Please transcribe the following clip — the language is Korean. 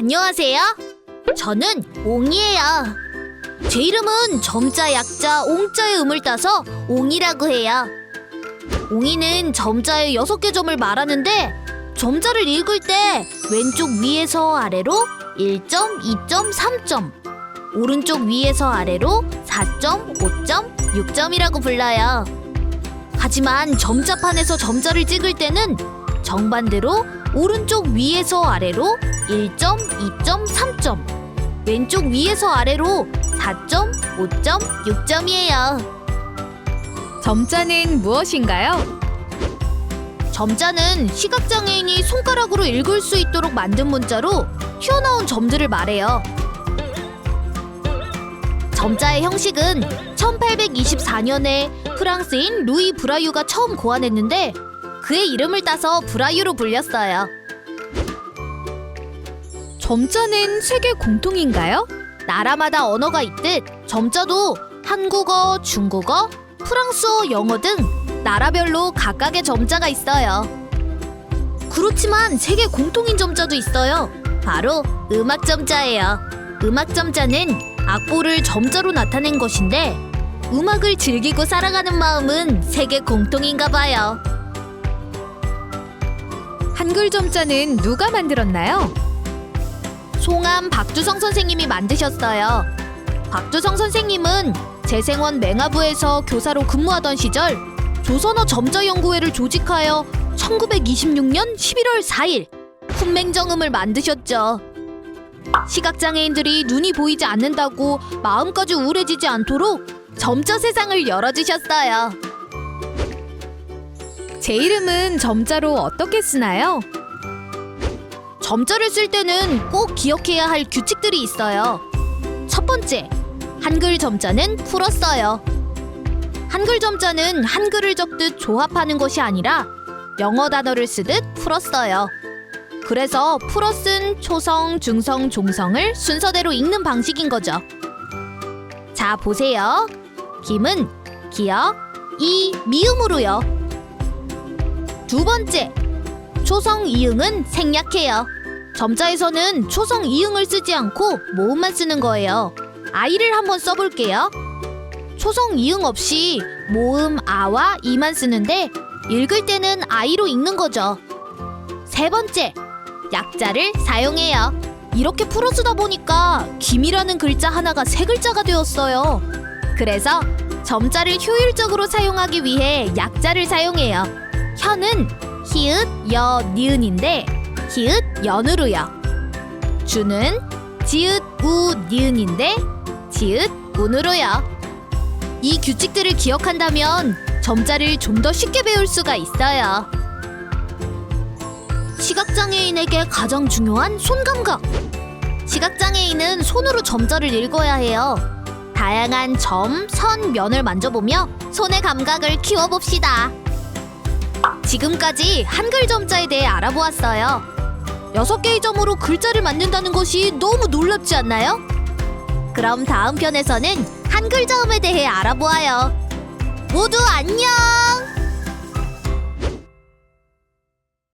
안녕하세요. 저는 옹이에요. 제 이름은 점자 약자 옹자의 음을 따서 옹이라고 해요. 옹이는 점자의 여섯 개 점을 말하는데 점자를 읽을 때 왼쪽 위에서 아래로 1점, 2점, 3점, 오른쪽 위에서 아래로 4점, 5점, 6점이라고 불러요. 하지만 점자판에서 점자를 찍을 때는 정반대로 오른쪽 위에서 아래로 1점, 2점, 3점, 왼쪽 위에서 아래로 4점, 5점, 6점이에요. 점자는 무엇인가요? 점자는 시각장애인이 손가락으로 읽을 수 있도록 만든 문자로 튀어나온 점들을 말해요. 점자의 형식은 1824년에 프랑스인 루이 브라유가 처음 고안했는데 그의 이름을 따서 브라유로 불렸어요. 점자는 세계 공통인가요? 나라마다 언어가 있듯 점자도 한국어, 중국어, 프랑스어, 영어 등 나라별로 각각의 점자가 있어요. 그렇지만 세계 공통인 점자도 있어요. 바로 음악 점자예요. 음악 점자는 악보를 점자로 나타낸 것인데 음악을 즐기고 살아가는 마음은 세계 공통인가 봐요. 한글 점자는 누가 만들었나요? 송암 박두성 선생님이 만드셨어요. 박두성 선생님은 재생원 맹화부에서 교사로 근무하던 시절 조선어 점자 연구회를 조직하여 1926년 11월 4일 훈맹정음을 만드셨죠. 시각장애인들이 눈이 보이지 않는다고 마음까지 우울해지지 않도록 점자 세상을 열어주셨어요. 제 이름은 점자로 어떻게 쓰나요? 점자를 쓸 때는 꼭 기억해야 할 규칙들이 있어요. 첫 번째, 한글 점자는 풀었어요. 한글 점자는 한글을 적듯 조합하는 것이 아니라 영어 단어를 쓰듯 풀었어요. 그래서 풀어 쓴 초성, 중성, 종성을 순서대로 읽는 방식인 거죠. 자, 보세요. 김은 기역, 이, 미음으로요. 두 번째, 초성 이응은 생략해요. 점자에서는 초성 이응을 쓰지 않고 모음만 쓰는 거예요. 아이를 한번 써볼게요. 초성 이응 없이 모음 아와 이만 쓰는데 읽을 때는 아이로 읽는 거죠. 세 번째, 약자를 사용해요. 이렇게 풀어 쓰다 보니까 김이라는 글자 하나가 세 글자가 되었어요. 그래서 점자를 효율적으로 사용하기 위해 약자를 사용해요. 현은 히읗, 여, 니은인데 히읗, 연으로요. 주는 지읒, 우, 니은인데 지읒, 운으로요. 이 규칙들을 기억한다면 점자를 좀 더 쉽게 배울 수가 있어요. 시각장애인에게 가장 중요한 손 감각. 시각장애인은 손으로 점자를 읽어야 해요. 다양한 점, 선, 면을 만져보며 손의 감각을 키워봅시다. 지금까지 한글 점자에 대해 알아보았어요. 여섯 개의 점으로 글자를 만든다는 것이 너무 놀랍지 않나요? 그럼 다음 편에서는 한글 자음에 대해 알아보아요. 모두 안녕!